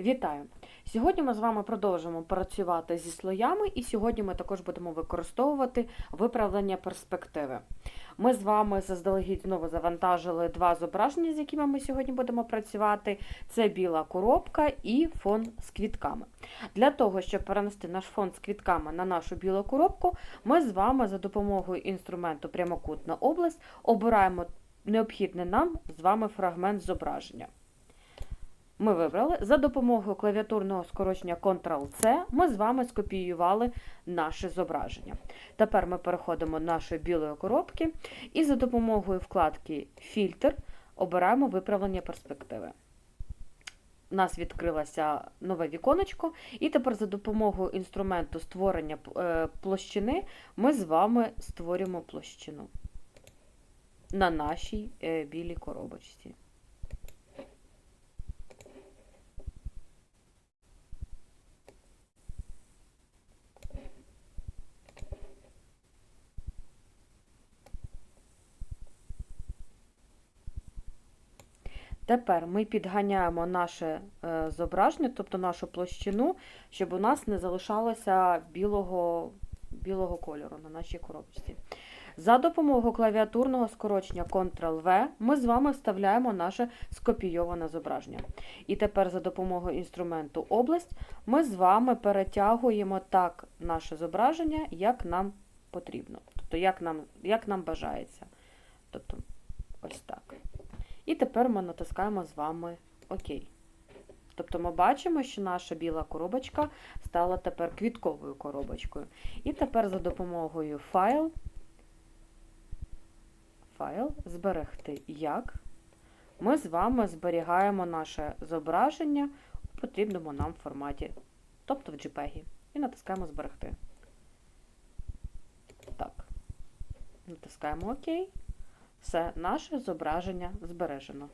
Вітаю! Сьогодні ми з вами продовжимо працювати зі слоями, і сьогодні ми також будемо використовувати виправлення перспективи. Ми з вами заздалегідь знову завантажили два зображення, з якими ми сьогодні будемо працювати. Це біла коробка і фон з квітками. Для того, щоб перенести наш фон з квітками на нашу білу коробку, ми з вами за допомогою інструменту прямокутна область обираємо необхідний нам з вами фрагмент зображення. Ми вибрали за допомогою клавіатурного скорочення Ctrl-C ми з вами скопіювали наше зображення. Тепер ми переходимо до нашої білої коробки і за допомогою вкладки Фільтр обираємо виправлення перспективи. У нас відкрилося нове віконечко, і тепер за допомогою інструменту створення е, площини ми з вами створюємо площину на нашій е, білій коробочці. Тепер ми підганяємо наше е, зображення, тобто нашу площину, щоб у нас не залишалося білого, білого кольору на нашій коробочці. За допомогою клавіатурного скорочення Ctrl-V ми з вами вставляємо наше скопійоване зображення. І тепер за допомогою інструменту область ми з вами перетягуємо так наше зображення, як нам потрібно. Тобто, як нам, як нам бажається. Тобто. І тепер ми натискаємо з вами ОК. Тобто ми бачимо, що наша біла коробочка стала тепер квітковою коробочкою. І тепер за допомогою файл, файл зберегти як. Ми з вами зберігаємо наше зображення у потрібному нам форматі, тобто в JPEG. І натискаємо зберегти. Так. Натискаємо ОК. Все, наше зображення збережено.